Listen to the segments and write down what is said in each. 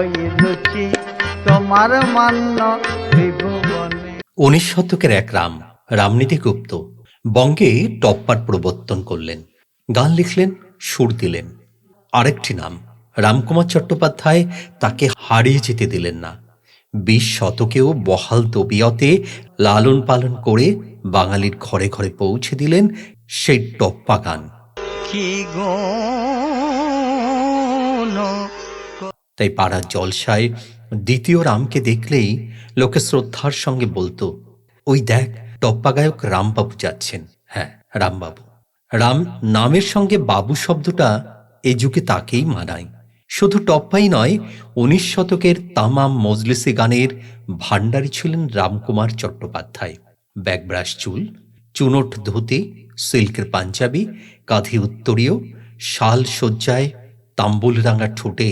ওই রুচি তোমার মান্য ত্রিভুবনে উনিশ শতকের এক রাম রামনীতি গুপ্ত বঙ্গে টপ্পার প্রবর্তন করলেন। গান লিখলেন সুর দিলেন। আরেকটি নাম রামকুমার চট্টোপাধ্যায় তাকে হারিয়ে যেতে দিলেন না। বিশ শতকেও বহাল তবিয়তে লালন পালন করে বাঙালির ঘরে ঘরে পৌঁছে দিলেন সেই টপ্পা গান। কি গুণ তাই পাড়ার জলসায় দ্বিতীয় রামকে দেখলেই লোকে শ্রদ্ধার সঙ্গে বলতো, ওই দেখ টপ্পা গায়ক রামবাবু যাচ্ছেন। হ্যাঁ রামবাবু। রাম নামের সঙ্গে বাবু শব্দটা এ যুগে তাকেই মানায়। শুধু টপ্পাই নয়, উনিশ শতকের তামাম মজলিসি গানের ভাণ্ডারী ছিলেন রামকুমার চট্টোপাধ্যায়। ব্যাগব্রাশ চুল, চুনোট ধুতি, সিল্কের পাঞ্জাবি, কাঁধে উত্তরীয়, শাল সজ্জায় তাম্বুল রাঙা ঠোঁটে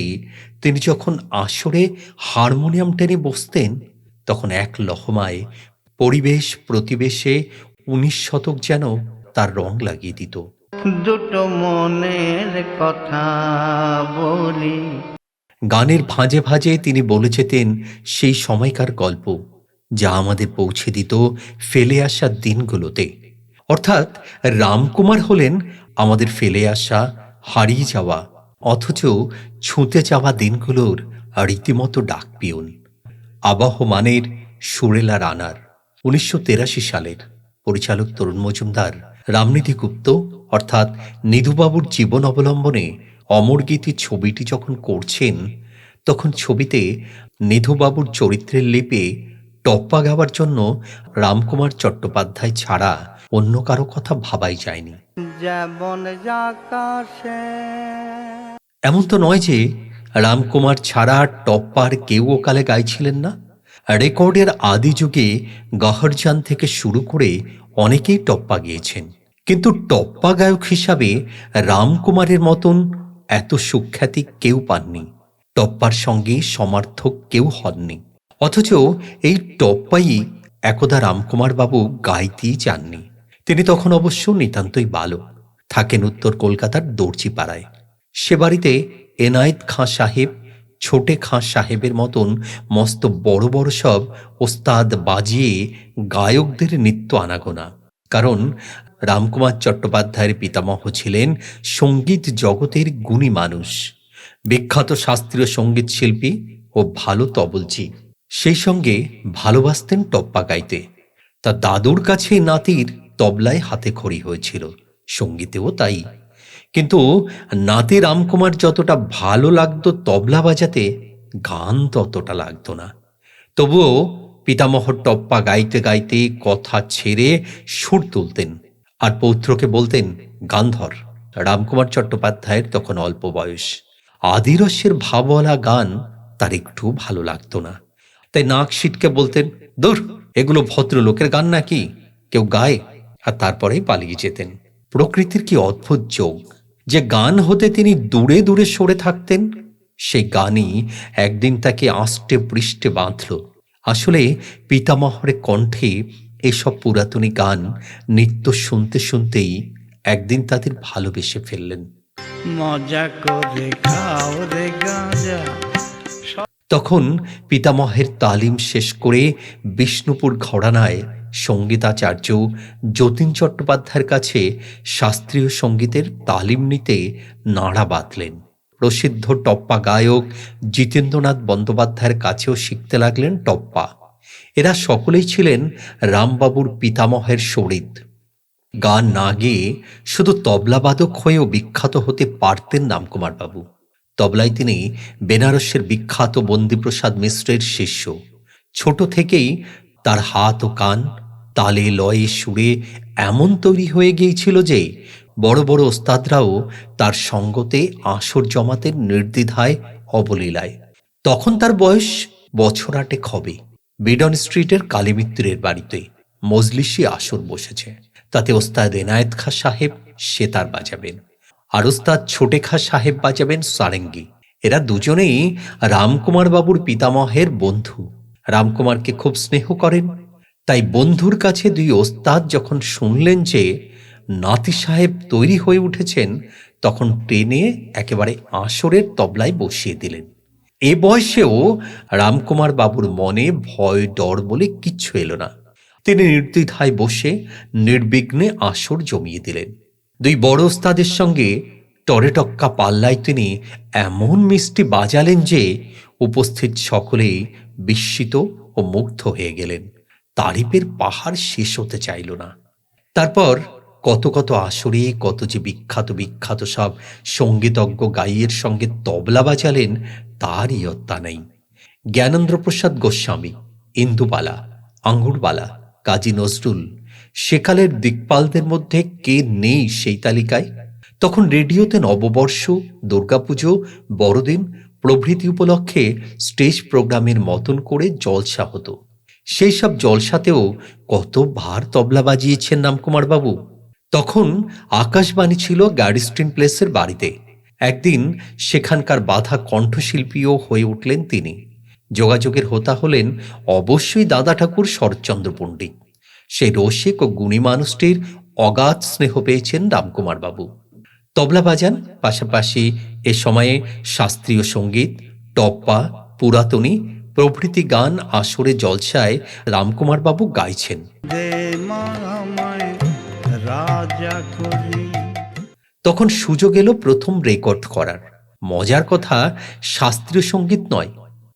তিনি যখন আসরে হারমোনিয়াম টেনে বসতেন তখন এক লহমায় পরিবেশ প্রতিবেশে উনিশ শতক যেন তার রং লাগিয়ে দিত। দুটো মনের কথা বলি। গানের ভাঁজে ভাঁজে তিনি বলে যেতেন সেই সময়কার গল্প যা আমাদের পৌঁছে দিত ফেলে আসা দিনগুলোতে। অর্থাৎ রামকুমার হলেন আমাদের ফেলে আসা হারিয়ে যাওয়া অথচ ছুঁতে যাওয়া দিনগুলোর রীতিমতো ডাক পিয়ন আবাহমানের সুরেলা রানার, উনিশশো সালের পরিচালক তরুণ মজুমদার রামনীতি গুপ্ত, অর্থাৎ নিধুবাবুর জীবন অবলম্বনে অমরগীতি ছবিটি যখন করছেন, তখন ছবিতে নিধুবাবুর চরিত্রের লিপে টপ্পা গাওয়ার জন্য রামকুমার চট্টোপাধ্যায় ছাড়া অন্য কারও কথা ভাবাই যায়নি। যেমন এমন তো নয় যে রামকুমার ছাড়া টপ্পার কেউ ওকালে গাইছিলেন না। রেকর্ডের আদি যুগে গহরজান থেকে শুরু করে অনেকেই টপ্পা গিয়েছেন। কিন্তু টপ্পা গায়ক হিসাবে রামকুমারের মতন এত সুখ্যাতি কেউ পাননি। টপ্পার সঙ্গে সমার্থক কেউ হননি। অথচ এই টপ্পাই একদা রামকুমার বাবু গাইতেই চাননি। তিনি তখন অবশ্য নিতান্তই বালক। থাকেন উত্তর কলকাতার দর্জিপাড়ায়। সে বাড়িতে এনায়েত খাঁ সাহেব, ছোটে খাঁ সাহেবের মতন মস্ত বড় বড় সব ওস্তাদ বাজিয়ে গায়কদের নিত্য আনাগোনা। কারণ রামকুমার চট্টোপাধ্যায়ের পিতামহ ছিলেন সংগীত জগতের গুণী মানুষ। বিখ্যাত শাস্ত্রীয় সংগীত শিল্পী ও ভালো তবলজি সেই সঙ্গে ভালোবাসতেন টপ্পা গাইতে। তা দাদুর কাছে নাতির তবলায় হাতে খড়ি হয়েছিল। সঙ্গীতেও তাই। কিন্তু নাতি রামকুমার যতটা ভালো লাগতো তবলা বাজাতে, গান ততটা লাগতো না। তবুও পিতামহ টপ্পা গাইতে গাইতে কথা ছেড়ে সুর তুলতেন আর পৌত্রকে বলতেন, গান্ধর, রামকুমার চট্টোপাধ্যায়ের তখন অল্প বয়স। আদিরস্যের ভাবওয়ালা গান তার একটু ভালো লাগতো না। তাই নাক সিটকে বলতেন, দূর, এগুলো ভদ্রলোকের গান নাকি? কেউ গায়? আর তারপরেই পালিয়ে যেতেন। প্রকৃতির কি অদ্ভুত যোগ! যে গান হতে তিনি দূরে দূরে সরে থাকতেন সেই গানই একদিন তাকে আষ্টে পৃষ্ঠে বাঁধল। আসলে পিতামহরে কণ্ঠে এসব পুরাতনী গান নিত্য শুনতে শুনতেই একদিন তাদের ভালোবেসে ফেললেন। মজা করে খাও রে গাঁজা। তখন পিতামহের তালিম শেষ করে বিষ্ণুপুর ঘরানায় সঙ্গীতাচার্য যতীন চট্টোপাধ্যায়ের কাছে শাস্ত্রীয় সঙ্গীতের তালিম নিতে নাড়া বাঁধলেন। প্রসিদ্ধ টপ্পা গায়ক জিতেন্দ্রনাথ বন্দ্যোপাধ্যায়ের কাছেও শিখতে লাগলেন টপ্পা। এরা সকলেই ছিলেন রামবাবুর পিতামহের শরীর। গান না গেয়ে শুধু তবলাবাদক হয়েও বিখ্যাত হতে পারতেন রামকুমার বাবু। তবলায় তিনি বেনারসের বিখ্যাত বন্দিপ্রসাদ মিশ্রের শিষ্য। ছোট থেকেই তার হাত ও কান তালে লয়ে সুরে এমন তৈরি হয়ে গিয়েছিল যে বড় বড় ওস্তাদরাও তার সঙ্গতে আসর জমাতেন নির্দ্বিধায় অবলীলায়। তখন তার বয়স বছর আটেক হবে। বিডন স্ট্রিটের কালীমিত্রের বাড়িতে মজলিসি আসর বসেছে। তাতে ওস্তাদ এনায়েত খা সাহেব সেতার বাজাবেন আর ওস্তাদ ছোটে খা সাহেব বাজাবেন সারেঙ্গি। এরা দুজনেই রামকুমার বাবুর পিতামহের বন্ধু। রামকুমারকে খুব স্নেহ করেন তাই বন্ধুর কাছে দুই ওস্তাদ যখন শুনলেন যে নাতি সাহেব তৈরি হয়ে উঠেছেন, তখন টেনে একেবারে আসরের তবলায় বসিয়ে দিলেন। এ বয়সেও রামকুমার বাবুর মনে ভয় ডর বলে কিচ্ছু এলো না। তিনি নির্দ্বিধায় বসে নির্বিঘ্নে আসর জমিয়ে দিলেন। দুই বড় ওস্তাদের সঙ্গে টরেটক্কা পাল্লায় তিনি এমন মিষ্টি বাজালেন যে উপস্থিত সকলেই বিস্মিত ও মুগ্ধ হয়ে গেলেন। তারিফের পাহাড় শেষ হতে চাইল না। তারপর কত কত আসরে, কত যে বিখ্যাত বিখ্যাত সব সঙ্গীতজ্ঞ গাইয়ের সঙ্গে তবলা বাজালেন, তারই ইয়ত্তা নেই। জ্ঞানেন্দ্রপ্রসাদ গোস্বামী, ইন্দুবালা, আঙ্গুরবালা, কাজী নজরুল সেকালের দিকপালদের মধ্যে কে নেই সেই তালিকায়? তখন রেডিওতে নববর্ষ, দুর্গাপুজো, বড়দিন প্রভৃতি উপলক্ষে স্টেজ প্রোগ্রামের মতন করে জলসা হতো। সেই সব জলসাতেও কত ভার তবলা বাজিয়েছেন রামকুমার বাবু। তখন আকাশবাণী ছিল গ্যারিস্টিন প্লেসের বাড়িতে। একদিন সেখানকার বাধা কণ্ঠশিল্পীও হয়ে উঠলেন তিনি। যোগাযোগের হোতা হলেন অবশ্যই দাদা ঠাকুর শরৎচন্দ্র পণ্ডিত। সেই রসিক ও গুণী মানুষটির অগাধ স্নেহ পেয়েছেন রামকুমার বাবু। তবলা বাজান, পাশাপাশি এ সময়ে শাস্ত্রীয় সংগীত, টপ্পা, পুরাতনী প্রভৃতি গান আসরে জলসায় রামকুমার বাবু গাইছেন তখন সুযোগ এলো প্রথম রেকর্ড করার। মজার কথা শাস্ত্রীয় সংগীত নয়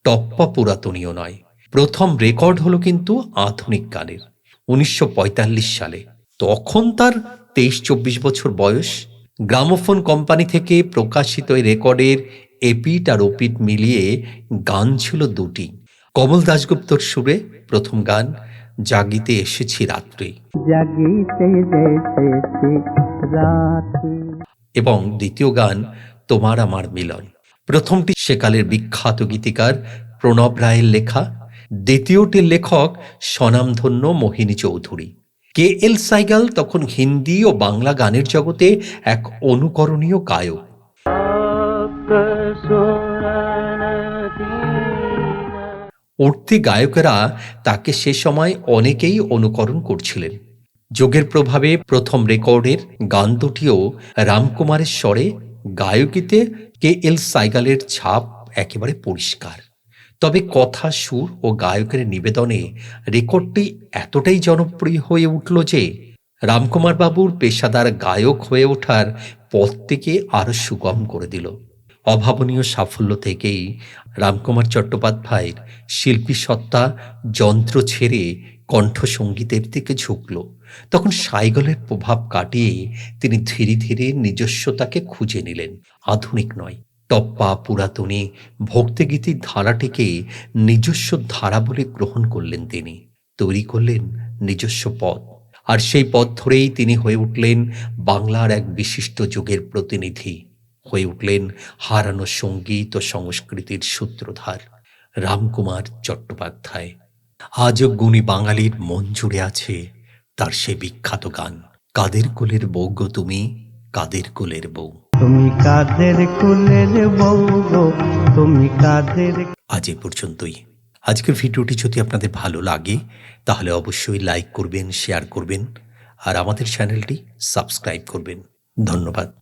টপ্পা পুরাতনীয় নয়। প্রথম রেকর্ড হলো কিন্তু আধুনিক গানের উনিশশো পঁয়তাল্লিশ সালে। তখন তার তেইশ চব্বিশ বছর বয়স। গ্রামোফোন কোম্পানি থেকে প্রকাশিত এই রেকর্ডের এপিট আর ওপিট মিলিয়ে গান ছিল দুটি। কমল দাশগুপ্তর সুরে প্রথম গান জাগিতে এসেছি রাত্রে। এবং দ্বিতীয় গান তোমার আমার মিলন। প্রথমটি সেকালের বিখ্যাত গীতিকার প্রণব রায়ের লেখা। দ্বিতীয়টির লেখক স্বনামধন্য মোহিনী চৌধুরী। কে এল সাইগাল তখন হিন্দি ও বাংলা গানের জগতে এক অনুকরণীয় গায়ক। উঠতি গায়কেরা তাকে সে সময় অনেকেই অনুকরণ করছিলেন। যোগের প্রভাবে প্রথম রেকর্ডের গান দুটিও রামকুমারের স্বরে গায়কিতে কে এল সাইগালের ছাপ একেবারে পরিষ্কার। তবে কথা, সুর ও গায়কের নিবেদনে রেকর্ডটি এতটাই জনপ্রিয় হয়ে উঠল যে রামকুমার বাবুর পেশাদার গায়ক হয়ে ওঠার পথটিকে আরও সুগম করে দিল। অভাবনীয় সাফল্য থেকেই রামকুমার চট্টোপাধ্যায়ের শিল্পী সত্তা যন্ত্র ছেড়ে কণ্ঠসঙ্গীতের দিকে ঝুঁকল। তখন সাইগলের প্রভাব কাটিয়ে তিনি ধীরে ধীরে নিজস্বতাকে খুঁজে নিলেন। আধুনিক নয়, টপ্পা, পুরাতনে ভক্তিগীতির ধারাটিকে নিজস্ব ধারা বলে গ্রহণ করলেন তিনি। তৈরি করলেন নিজস্ব পথ। আর সেই পথ ধরেই তিনি হয়ে উঠলেন বাংলার এক বিশিষ্ট যুগের প্রতিনিধি। হয়ে উঠলেন হারানো সংগীত ও সংস্কৃতির সূত্রধার রামকুমার চট্টোপাধ্যায়। আজও গুণী বাঙালির মন জুড়ে আছে তার সে বিখ্যাত গান কাদের কোলের বউ গো তুমি? কাদের কোলের বউ? তুমি কাদের কুলের বউ গো? তুমি কাদের আজ এ পর্যন্তই। আজকের ভিডিওটি যদি আপনাদের ভালো লাগে তাহলে অবশ্যই লাইক করবেন শেয়ার করবেন আর আমাদের চ্যানেলটি সাবস্ক্রাইব করবেন। ধন্যবাদ।